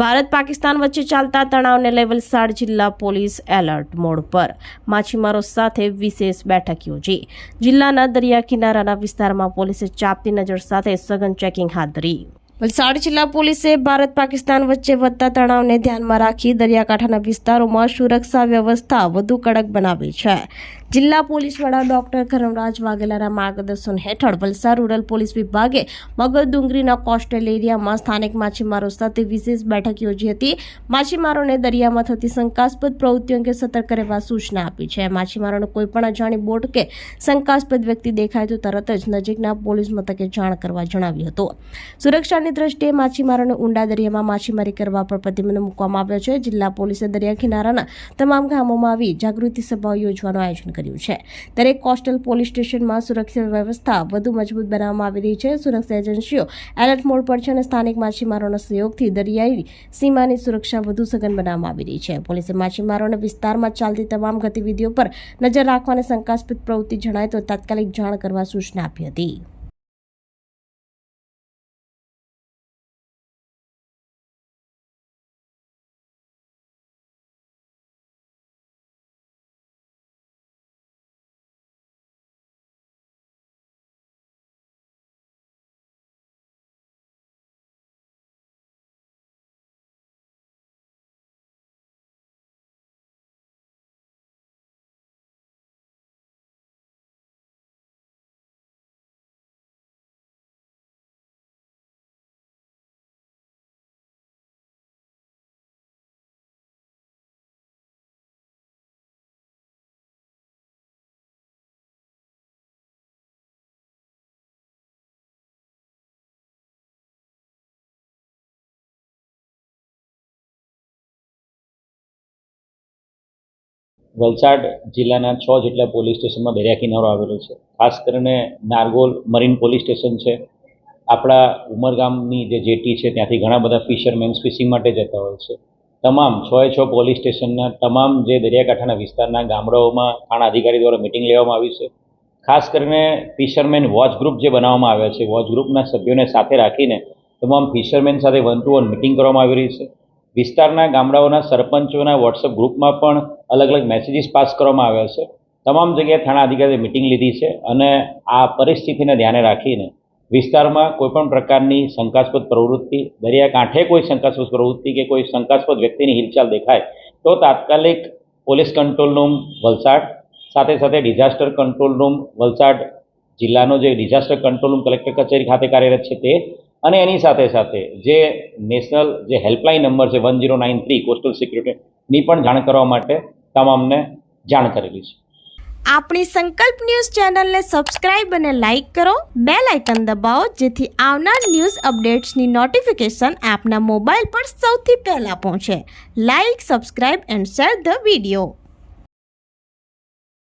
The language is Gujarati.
ભારત પાકિસ્તાન વચ્ચે ચાલતા તણાવને લઈ વલસાડ જિલ્લા પોલીસ એલર્ટ મોડ પર. માછીમારો સાથે વિશેષ બેઠક યોજી. જિલ્લાના દરિયા કિનારાના વિસ્તારમાં પોલીસે ચાપતી નજર સાથે સઘન ચેકિંગ હાથ ધરી. વલસાડ જિલ્લા પોલીસે ભારત પાકિસ્તાન વચ્ચે વધતા તણાવને ધ્યાનમાં રાખી દરિયાકાંઠાના વિસ્તારોમાં સુરક્ષા વ્યવસ્થા વધુ કડક બનાવી છે. જિલ્લા પોલીસ વડા ડોક્ટર કરમરાજ વાઘેલાના માર્ગદર્શન હેઠળ વલસાડ રૂરલ પોલીસ વિભાગે મગર ડુંગરીના કોસ્ટલ એરિયામાં સ્થાનિક માછીમારો સાથે વિશેષ બેઠક યોજી હતી. માછીમારોને દરિયામાં થતી શંકાસ્પદ પ્રવૃત્તિઓ અંગે સતર્ક રહેવા સૂચના આપી છે. માછીમારોને કોઈપણ અજાણી બોટ કે શંકાસ્પદ વ્યક્તિ દેખાય તો તરત જ નજીકના પોલીસ મથકે જાણ કરવા જણાવ્યું હતું. સુરક્ષાની દ્રષ્ટિએ માછીમારોને ઊંડા દરિયામાં માછીમારી કરવા પર પ્રતિબંધ મૂકવામાં આવ્યો છે. જિલ્લા પોલીસે દરિયા કિનારાના તમામ ગામોમાં આવી જાગૃતિ સભાઓ યોજવાનું આયોજન કર્યું છે. દરેક કોસ્ટલ પોલીસ સ્ટેશનમાં સુરક્ષા વ્યવસ્થા વધુ મજબૂત બનાવવામાં આવી રહી છે. સુરક્ષા એજન્સીઓ એલર્ટ મોડ પર છે અને સ્થાનિક માછીમારોના સહયોગથી દરિયાઈ સીમાની સુરક્ષા વધુ સઘન બનાવવામાં આવી રહી છે. પોલીસે માછીમારોને વિસ્તારમાં ચાલતી તમામ ગતિવિધિઓ પર નજર રાખવાની શંકાસ્પદ પ્રવૃત્તિ જણાય તો તાત્કાલિક જાણ કરવા સૂચના આપી હતી. વલસાડ જિલ્લાના છ જેટલા પોલીસ સ્ટેશનમાં દરિયા કિનારો આવેલો છે. ખાસ કરીને નારગોલ મરીન પોલીસ સ્ટેશન છે. આપણા ઉમરગામની જે જેટી છે, ત્યાંથી ઘણા બધા ફિશરમેન્સ ફિશિંગ માટે જતા હોય છે. તમામ છ એ છ પોલીસ સ્ટેશનના તમામ જે દરિયાકાંઠાના વિસ્તારના ગામડાઓમાં થાણા અધિકારી દ્વારા મિટિંગ લેવામાં આવી છે. ખાસ કરીને ફિશરમેન વોચ ગ્રુપ જે બનાવવામાં આવ્યા છે, વોચ ગ્રુપના સભ્યોને સાથે રાખીને તમામ ફિશરમેન સાથે વન ટુ વન મિટિંગ કરવામાં આવી રહી છે. વિસ્તારના ગામડાઓના સરપંચોના વોટ્સઅપ ગ્રુપમાં પણ અલગ અલગ મેસેજીસ પાસ કરવામાં આવ્યા છે. તમામ જગ્યાએ થાણા અધિકારીએ મિટિંગ લીધી છે અને આ પરિસ્થિતિને ધ્યાને રાખીને વિસ્તારમાં કોઈપણ પ્રકારની શંકાસ્પદ પ્રવૃત્તિ દરિયાકાંઠે કોઈ શંકાસ્પદ પ્રવૃત્તિ કે કોઈ શંકાસ્પદ વ્યક્તિની હિલચાલ દેખાય તો તાત્કાલિક પોલીસ કંટ્રોલ રૂમ વલસાડ, સાથે સાથે ડિઝાસ્ટર કંટ્રોલ રૂમ વલસાડ જિલ્લાનો જે ડિઝાસ્ટર કંટ્રોલ રૂમ કલેક્ટર કચેરી ખાતે કાર્યરત છે તે અને એની સાથે સાથે જે નેશનલ જે હેલ્પલાઇન નંબર છે one zero nine three coastal સિક્યુરિટીની પણ જાણ કરવા માટે તમામને જાણ કરેલી છે. આપણી સંકલ્પ ન્યૂઝ ચેનલને સબસ્ક્રાઇબ અને લાઇક કરો. બે લાઇકન દબાવો, જેથી આવનાર ન્યૂઝ અપડેટ્સની નોટિફિકેશન આપના મોબાઈલ પર સૌથી પહેલાં પહોંચે. Like, subscribe and share the video.